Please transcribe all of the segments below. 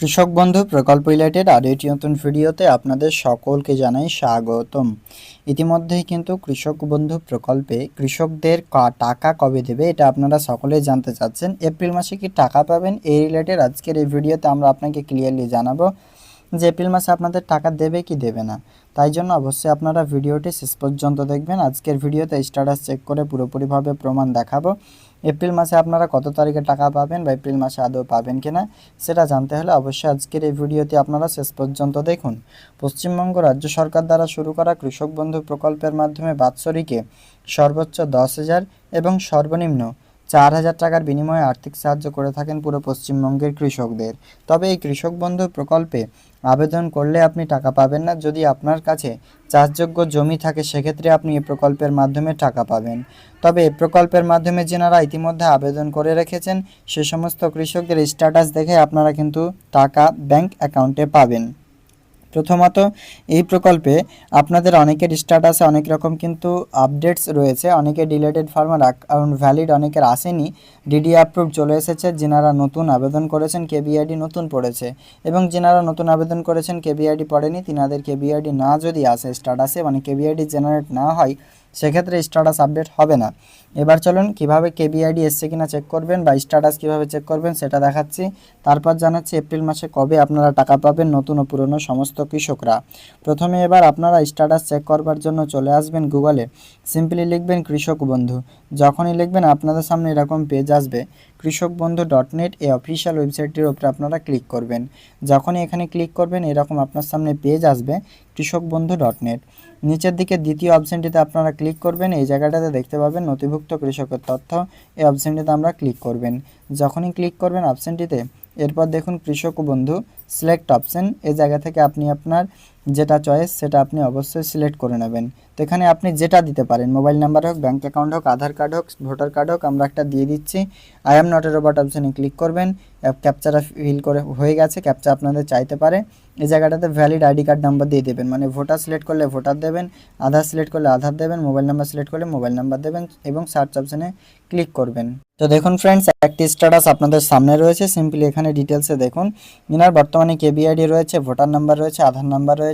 কৃষক বন্ধু প্রকল্প রিলেটেড আর একটি নতুন ভিডিওতে আপনাদের সকলকে জানাই স্বাগতম। ইতিমধ্যেই কিন্তু কৃষক বন্ধু প্রকল্পে কৃষকদের টাকা কবে দেবে এটা আপনারা সকলেই জানতে চাচ্ছেন। এপ্রিল মাসে কি টাকা পাবেন এই রিলেটেড আজকের এই ভিডিওতে আমরা আপনাকে ক্লিয়ারলি জানাব। যে এপ্রিল মাসে আপনাদের টাকা দেবে কি দেবে না। তাই জন্য অবশ্যই আপনারা ভিডিওটি শেষ পর্যন্ত দেখবেন। আজকের ভিডিওতে স্ট্যাটাস চেক করে পুরোপুরিভাবে প্রমাণ দেখাবো। এপ্রিল মাসে আপনারা কত তারিখে টাকা পাবেন বা এপ্রিল মাসে আদৌ পাবেন কিনা সেটা জানতে হলে অবশ্যই আজকের এই ভিডিওটি আপনারা শেষ পর্যন্ত দেখুন। পশ্চিমবঙ্গ রাজ্য সরকার দ্বারা শুরু করা কৃষক বন্ধু প্রকল্পের মাধ্যমে বাৎসরিকে সর্বোচ্চ দশ হাজার এবং সর্বনিম্ন চার হাজার টাকার বিনিময়ে আর্থিক সাহায্য করে থাকেন পুরো পশ্চিমবঙ্গের কৃষকদের। তবে এই কৃষক বন্ধু প্রকল্পে আবেদন করলে আপনি টাকা পাবেন না। যদি আপনার কাছে চাষযোগ্য জমি থাকে, সেক্ষেত্রে আপনি এই প্রকল্পের মাধ্যমে টাকা পাবেন। তবে প্রকল্পের মাধ্যমে যেনারা ইতিমধ্যে আবেদন করে রেখেছেন, সে সমস্ত কৃষকদের স্ট্যাটাস দেখে আপনারা কিন্তু টাকা ব্যাংক অ্যাকাউন্টে পাবেন। প্রথমত, এই প্রকল্পে আপনাদের অনেকের স্ট্যাটাসে অনেক রকম কিন্তু আপডেটস রয়েছে, অনেকে ডিলেটেড ফার্মার অ্যাকাউন্ট ভ্যালিড অনেকের আসেনি। ডিডি অ্যাপ্রুভ চলে এসেছে, যেনারা নতুন আবেদন করেছেন কেবিআইডি নতুন পড়েছে এবং যেনারা নতুন আবেদন করেছেন কেবিআইডি পড়েনি, তিনাদের কেবিআইডি না যদি আসে স্ট্যাটাসে মানে কেবিআইডি জেনারেট না হয়, সেক্ষেত্রে স্ট্যাটাস আপডেট হবে না। এবার চলুন, কীভাবে কেবিআইডি এসছে কিনা চেক করবেন বা স্ট্যাটাস কীভাবে চেক করবেন সেটা দেখাচ্ছি। তারপর জানাচ্ছি এপ্রিল মাসে কবে আপনারা টাকা পাবেন নতুন ও পুরনো সমস্ত কৃষকরা। প্রথমে এবার আপনারা স্ট্যাটাস চেক করবার জন্য চলে আসবেন গুগলে সিম্পলি লিখবেন কৃষক বন্ধু। যখনই লিখবেন, আপনাদের সামনে এরকম পেজ আসবে। কৃষক বন্ধু ডট নেট এই অফিসিয়াল ওয়েবসাইটটির ওপরে আপনারা ক্লিক করবেন। যখনই এখানে ক্লিক করবেন, এরকম আপনার সামনে পেজ আসবে কৃষক বন্ধু ডট নেট নিচের দিকে দ্বিতীয় অপশনটিতে আপনারা ক্লিক করবেন, এই জায়গাটাতে দেখতে পাবেন নথিভুক্ত কৃষকের তথ্য এই অপশানটিতে আমরা ক্লিক করবেন। যখনই ক্লিক করবেন অপশানটিতে, এরপর দেখুন কৃষক বন্ধু সিলেক্ট অপশান এই জায়গা থেকে আপনি আপনার যেটা চয়েস সেটা আপনি অবশ্যই সিলেক্ট করে নেবেন। তো এখানে আপনি যেটা দিতে পারেন মোবাইল নাম্বার হোক ব্যাঙ্ক অ্যাকাউন্ট হোক, আধার কার্ড হোক ভোটার কার্ড হোক, আমরা একটা দিয়ে দিচ্ছি। I am not a robot অপশানে ক্লিক করবেন ক্যাপচারা ফিল করে হয়ে গেছে ক্যাপচা আপনাদের চাইতে পারে। এই জায়গাটাতে ভ্যালিড আইডি কার্ড নাম্বার দিয়ে দেবেন মানে ভোটার সিলেক্ট করলে ভোটার দেবেন, আধার সিলেক্ট করলে আধার দেবেন মোবাইল নাম্বার সিলেক্ট করলে মোবাইল নাম্বার দেবেন এবং সার্চ অপশানে ক্লিক করবেন। তো দেখুন ফ্রেন্ডস একটি স্ট্যাটাস আপনাদের সামনে রয়েছে সিম্পলি এখানে ডিটেলসে দেখুন। ইনার বর্তমানে কেবিআইডি রয়েছে ভোটার নাম্বার রয়েছে, আধার নাম্বার রয়েছে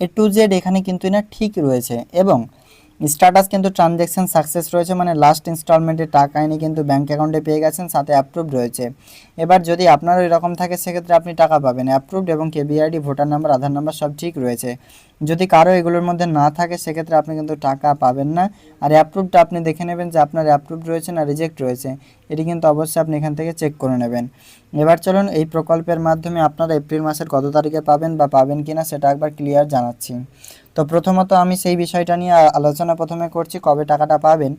এ টু জেড এখানে কিন্তু না ঠিক রয়েছে এবং স্ট্যাটাস কিন্তু ট্রানজ্যাকশন সাকসেস রয়েছে মানে লাস্ট ইনস্টলমেন্টের টাকা এনে কিন্তু ব্যাঙ্ক অ্যাকাউন্টে পেয়ে গেছেন, সাথে অ্যাপ্রুভ রয়েছে। এবার যদি আপনারও এরকম থাকে, সেক্ষেত্রে আপনি টাকা পাবেন। অ্যাপ্রুভড এবং কেবিআইডি ভোটার নাম্বার আধার নাম্বার সব ঠিক রয়েছে। যদি কারও এগুলোর মধ্যে না থাকে, সেক্ষেত্রে আপনি কিন্তু টাকা পাবেন না। আর অ্যাপ্রুভটা আপনি দেখে নেবেন যে আপনার অ্যাপ্রুভ রয়েছে না রিজেক্ট রয়েছে। এটি কিন্তু অবশ্যই আপনি এখান থেকে চেক করে নেবেন। এবার চলুন এই প্রকল্পের মাধ্যমে আপনারা এপ্রিল মাসের কত তারিখে পাবেন বা পাবেন কিনা সেটা একবার ক্লিয়ার জানাচ্ছি। তো প্রথমত আমি সেই বিষয়টা নিয়ে আলোচনা প্রথমে করছি, কবে টাকাটা পাবেন।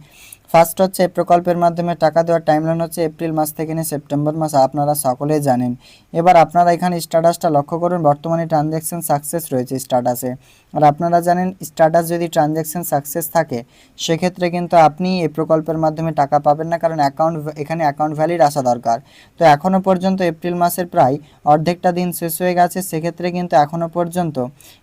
ফার্স্ট হচ্ছে এই প্রকল্পের মাধ্যমে টাকা দেওয়ার টাইমলাইন হচ্ছে এপ্রিল মাস থেকে নিয়ে সেপ্টেম্বর মাস, আপনারা সকলেই জানেন। এবার আপনারা এখানে স্ট্যাটাসটা লক্ষ্য করুন, বর্তমানে ট্রানজ্যাকশন সাকসেস রয়েছে স্ট্যাটাসে আর আপনারা জানেন স্ট্যাটাস যদি ট্রানজ্যাকশন সাকসেস থাকে, সেক্ষেত্রে কিন্তু আপনি এই প্রকল্পের মাধ্যমে টাকা পাবেন না, কারণ অ্যাকাউন্ট এখানে অ্যাকাউন্ট ভ্যালিড আসা দরকার। তো এখনও পর্যন্ত এপ্রিল মাসের প্রায় অর্ধেকটা দিন শেষ হয়ে গেছে, সেক্ষেত্রে কিন্তু এখনও পর্যন্ত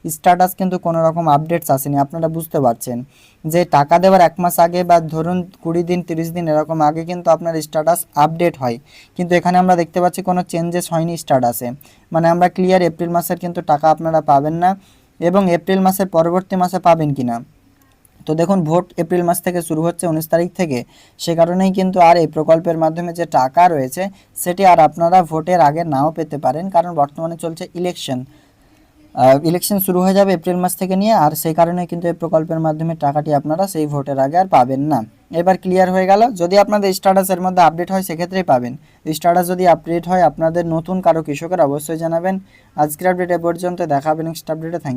স্ট্যাটাস কিন্তু কোনো রকম আপডেটস আসেনি। আপনারা বুঝতে পারছেন যে টাকা দেওয়ার এক মাস আগে বা ধরুন কুড়ি দিন, তিরিশ দিন এরকম আগে কিন্তু আপনার স্ট্যাটাস আপডেট হয়। কিন্তু এখানে আমরা দেখতে পাচ্ছি কোনো চেঞ্জেস হয়নি স্ট্যাটাসে মানে আমরা ক্লিয়ার এপ্রিল মাসের কিন্তু টাকা আপনারা পাবেন না। এবং এপ্রিল মাসের পরবর্তী মাসে পাবেন কি না তো দেখুন, ভোট এপ্রিল মাস থেকে শুরু হচ্ছে উনিশ তারিখ থেকে। সে কারণেই কিন্তু আর এই প্রকল্পের মাধ্যমে যে টাকা রয়েছে, সেটি আর আপনারা ভোটের আগে নাও পেতে পারেন, কারণ বর্তমানে চলছে ইলেকশন। ইলেকশন শুরু হয়ে যাবে এপ্রিল মাস থেকে নিয়ে, আর সেই কারণে কিন্তু এই প্রকল্পের মাধ্যমে টাকাটি আপনারা সেই ভোটের আগে আর পাবেন না। এবার ক্লিয়ার হয়ে গেল, যদি আপনাদের স্ট্যাটাসের মধ্যে আপডেট হয়, সেক্ষেত্রেই পাবেন। স্ট্যাটাস যদি আপডেট হয়, আপনাদের নতুন কারও কৃষকের অবশ্যই জানাবেন। আজকের আপডেট এ পর্যন্ত দেখাবেন নেক্সট আপডেটে থ্যাংক